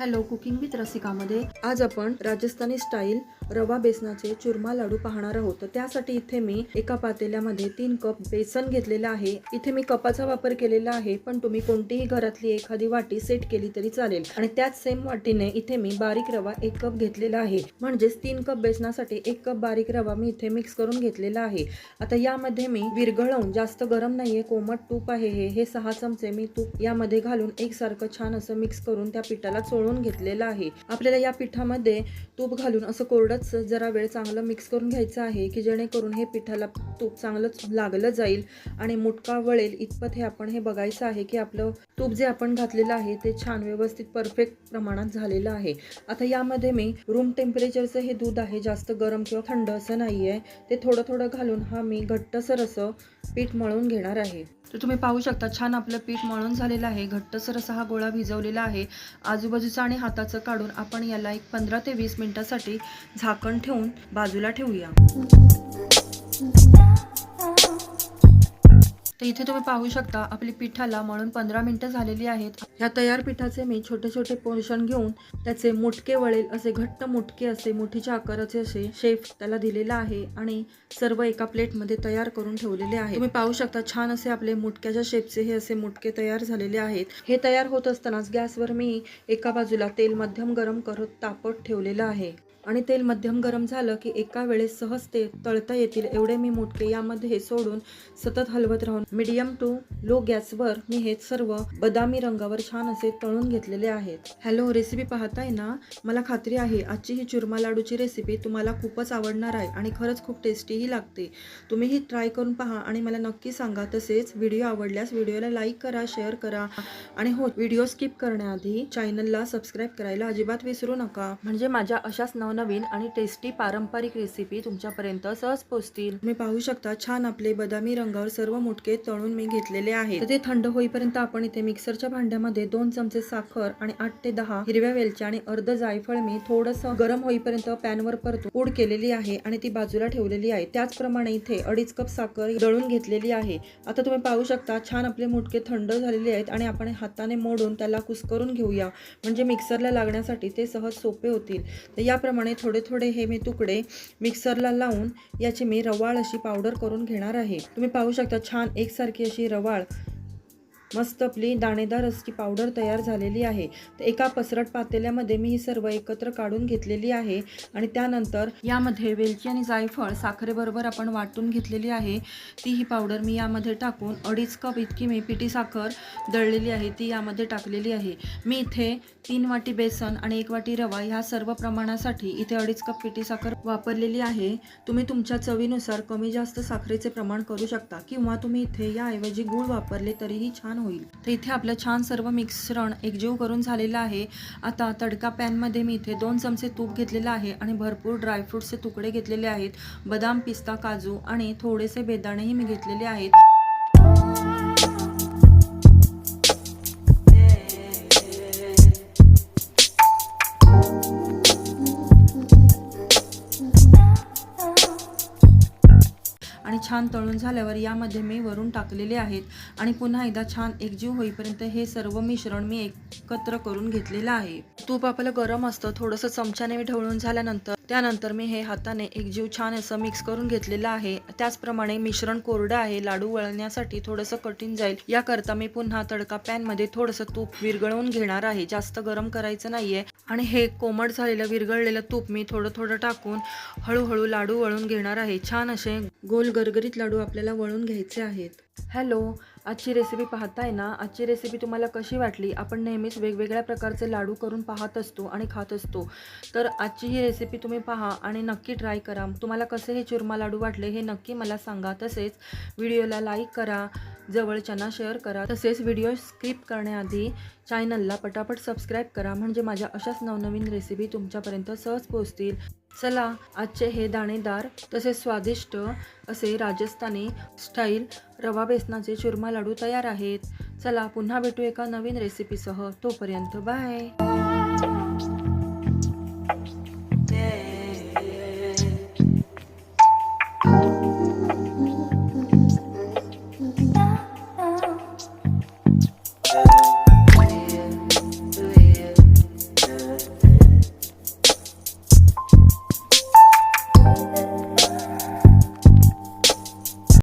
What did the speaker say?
Hello cooking with रसिकामध्ये. आज आपण Rajasthani style रवा बेसनाचे चुरमा लाडू पाहणार आहोत. तर त्यासाठी इथे मी एका पातेल्यामध्ये तीन कप बेसन घेतलेलं आहे. इथे मी कपाचा वापर केलेला आहे पण तुम्ही कोणतीही घरातली एखादी वाटी सेट केली तरी चालेल. आणि त्याच सेम वाटीने इथे मी बारीक रवा एक कप घेतलेला आहे. म्हणजेच तीन कप बेसनासाठी एक कप बारीक रवा मी इथे मिक्स करून घेतलेला आहे. आता यामध्ये मी विरघळवून जास्त गरम नाहीये कोमट तूप आहे हे. हे सहा चमचे मी तूप यामध्ये घालून एकसारखं छान असं मिक्स करून त्या पिठाला चोळून घेतलेलं आहे. आपल्याला या पिठामध्ये तूप घालून असं कोरडच जरा वेळ चांगलं मिक्स करून घ्यायचं आहे की जेणेकरून हे पिठाला तूप चांगलंच लागलं जाईल आणि मुटका वळेल. इतपत हे आपण हे बघायचं आहे की आपलं तूप जे आपण घातलेलं आहे ते छान व्यवस्थित परफेक्ट प्रमाणात झालेलं आहे. आता यामध्ये मी रूम टेम्परेचरचं हे दूध आहे जास्त गरम किंवा थंड असं नाही आहे ते थोडं थोडं घालून हा मी घट्टसर असं पीठ मळून घेणार आहे. तर तुम्ही पाहू शकता छान आपलं पीठ मळून झालेलं आहे. घट्टसर असा हा गोळा भिजवलेला आहे. आजूबाजूचा आणि हाताचं काढून आपण याला एक पंधरा ते वीस मिनिटासाठी झाकण ठेवून बाजूला ठेवूया. तर इथे तुम्ही पाहू शकता आपली पिठाला म्हणून पंधरा मिनिटं झालेली आहेत. ह्या तयार पिठाचे मी छोटे छोटे पोर्शन घेऊन त्याचे मुटके वळेल असे घट्ट मुटके असे मुठीच्या आकाराचे असे शेप त्याला दिलेला आहे आणि सर्व एका प्लेटमध्ये तयार करून ठेवलेले आहे तुम्ही पाहू शकता छान असे आपले मुटक्याच्या शेपचे हे असे मुटके तयार झालेले आहेत. हे तयार होत असतानाच गॅसवर मी एका बाजूला तेल मध्यम गरम करत तापत ठेवलेलं आहे. आणि तेल मध्यम गरम झालं की एका वेळेस सहज ते तळता येतील एवढे मी मुटके यामध्ये सोडून सतत हलवत राहून मीडियम टू लो गॅसवर मी हे सर्व बदामी रंगावर छान असे तळून घेतलेले आहेत. हॅलो रेसिपी पाहताय ना? मला खात्री आहे आजची ही चुरमा लाडूची रेसिपी तुम्हाला खूपच आवडणार आहे आणि खरंच खूप टेस्टीही लागते. तुम्ही ही ट्राय करून पहा आणि मला नक्की सांगा तसेच व्हिडिओ आवडल्यास व्हिडिओला लाईक करा शेअर करा आणि हो व्हिडिओ स्किप करण्याआधी चॅनलला सबस्क्राईब करायला अजिबात विसरू नका. म्हणजे माझ्या अशाच नवनवीन आणि टेस्टी पारंपरिक रेसिपी तुमच्यापर्यंत सहज पोहोचतील. तुम्ही पाहू शकता छान आपले बदामी रंगावर सर्व मुटके तळून मी घेतलेले आहेत. तर ते थंड होईपर्यंत आपण इथे मिक्सरच्या भांड्यामध्ये दोन चमचे साखर आणि आठ ते दहा हिरव्या वेलच्या आणि अर्ध जायफळ मी थोडस गरम होईपर्यंत पॅनवर परतून पूड केलेली आहे आणि ती बाजूला ठेवलेली आहे. त्याचप्रमाणे इथे अडीच कप साखर दळून घेतलेली आहे. आता तुम्ही पाहू शकता छान आपले मुटके थंड झालेले आहेत आणि आपण हाताने मोडून त्याला कुस्करून घेऊया. म्हणजे मिक्सरला लागण्यासाठी ते सहज सोपे होतील. तर याप्रमाणे थोडे थोडे हे मी तुकडे मिक्सरला लावून याची मी रवाळ अशी पावडर करून घेणार आहे. तुम्ही पाहू शकता छान एकसारखी अशी रवाळ मस्त आपली दाणेदार अशी पावडर तयार झालेली आहे. तर एका पसरट पातेल्यामध्ये मी ही सर्व एकत्र काढून घेतलेली आहे. आणि त्यानंतर यामध्ये वेलची आणि जायफळ साखरेबरोबर आपण वाटून घेतलेली आहे. ती ही पावडर मी यामध्ये टाकून अडीच कप इतकी मी पिठी साखर दळलेली आहे. ती यामध्ये टाकलेली आहे. मी इथे तीन वाटी बेसन आणि एक वाटी रवा ह्या सर्व प्रमाणासाठी इथे अडीच कप पिठी साखर वापरलेली आहे. तुम्ही तुमच्या चवीनुसार कमी जास्त साखरेचे प्रमाण करू शकता किंवा तुम्ही इथे याऐवजी गूळ वापरले तरीही छान होईल. तर इथे आपलं छान सर्व मिश्रण एकजीव करून झालेलं आहे. आता तडका पॅनमध्ये मी इथे दोन चमचे तूप घेतलेलं आहे आणि भरपूर ड्रायफ्रूट्सचे तुकडे घेतलेले आहेत. बदाम पिस्ता काजू आणि थोडेसे बेदाणेही मी घेतलेले आहेत. आणि छान तळून झाल्यावर यामध्ये मी वरून टाकलेले आहेत. आणि पुन्हा एकदा छान एकजीव होईपर्यंत हे सर्व मिश्रण मी एकत्र करून घेतलेलं आहे. तूप आपलं गरम असतं थोडंसं चमच्याने मी ढवळून झाल्यानंतर त्यानंतर मी हे हाताने एकजीव छान असं मिक्स करून घेतलेलं आहे. त्याचप्रमाणे मिश्रण कोरडं आहे लाडू वळण्यासाठी थोडंसं कठीण जाईल. याकरता मी पुन्हा तडका पॅनमध्ये थोडंसं तूप विरघळवून घेणार आहे. जास्त गरम करायचं नाहीये. आणि हे कोमट झालेलं विरघळलेलं तूप मी थोडं थोडं टाकून हळूहळू लाडू वळून घेणार आहे. छान असे गोल गरगरीत लाडू आपल्याला वळून घ्यायचे आहेत. हॅलो आजची रेसिपी पाहताय ना? आजची रेसिपी तुम्हाला कशी वाटली? आपण नेहमीच वेगवेगळ्या प्रकारचे लाडू करून पाहत असतो आणि खात असतो. तर आजची ही रेसिपी तुम्ही पहा आणि नक्की ट्राय करा. तुम्हाला कसे हे चुरमा लाडू वाटले हे नक्की मला सांगा. तसेच व्हिडिओला लाईक करा जवळच्यांना शेअर करा. तसेच व्हिडिओ स्किप करण्याआधी चॅनलला पटापट सबस्क्राईब करा. म्हणजे माझ्या अशाच नवनवीन रेसिपी तुमच्यापर्यंत सहज पोहोचतील. चला आजचे हे दाणेदार तसेच स्वादिष्ट असे राजस्थानी स्टाईल रवा बेसनाचे चुरमा लाडू तयार आहेत. चला पुन्हा भेटू एका नवीन रेसिपीसह तोपर्यंत बाय